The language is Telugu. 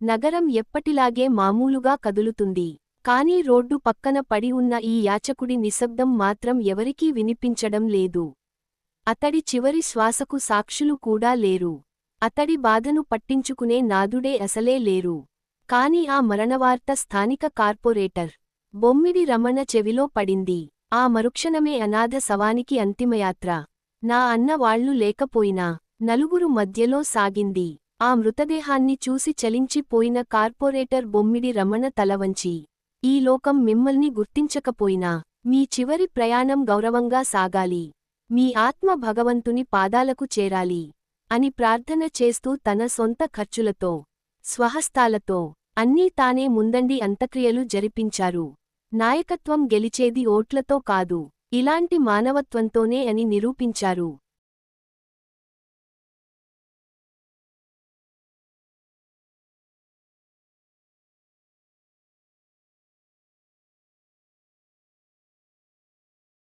నగరం ఎప్పటిలాగే మామూలుగా కదులుతుంది. కాని రోడ్డు పక్కన పడి ఉన్న ఈ యాచకుడి నిశ్శబ్దం మాత్రం ఎవరికీ వినిపించడం లేదు. అతడి చివరి శ్వాసకు సాక్షులు కూడా లేరు. అతడి బాధను పట్టించుకునే నాదుడే అసలే లేరు. కాని ఆ మరణవార్త స్థానిక కార్పొరేటర్ బొమ్మిడి రమణ చెవిలో పడింది. ఆ మరుక్షణమే అనాథ శవానికి అంతిమయాత్ర. నా అన్న వాళ్ళు లేకపోయినా నలుగురు మధ్యలో సాగింది. ఆ మృతదేహాన్ని చూసి చలించిపోయిన కార్పొరేటర్ బొమ్మిడి రమణ తలవంచి ఈ లోకం మిమ్మల్ని గుర్తించకపోయినా మీ చివరి ప్రయాణం గౌరవంగా సాగాలి మీ ఆత్మ భగవంతుని పాదాలకు చేరాలి అని ప్రార్థన చేస్తూ తన సొంత ఖర్చులతో స్వహస్తాలతో అన్నీ తానే ముందండి అంతక్రియలు జరిపించారు. నాయకత్వం గెలిచేది ఓట్లతో కాదు ఇలాంటి మానవత్వంతోనే అని నిరూపించారు.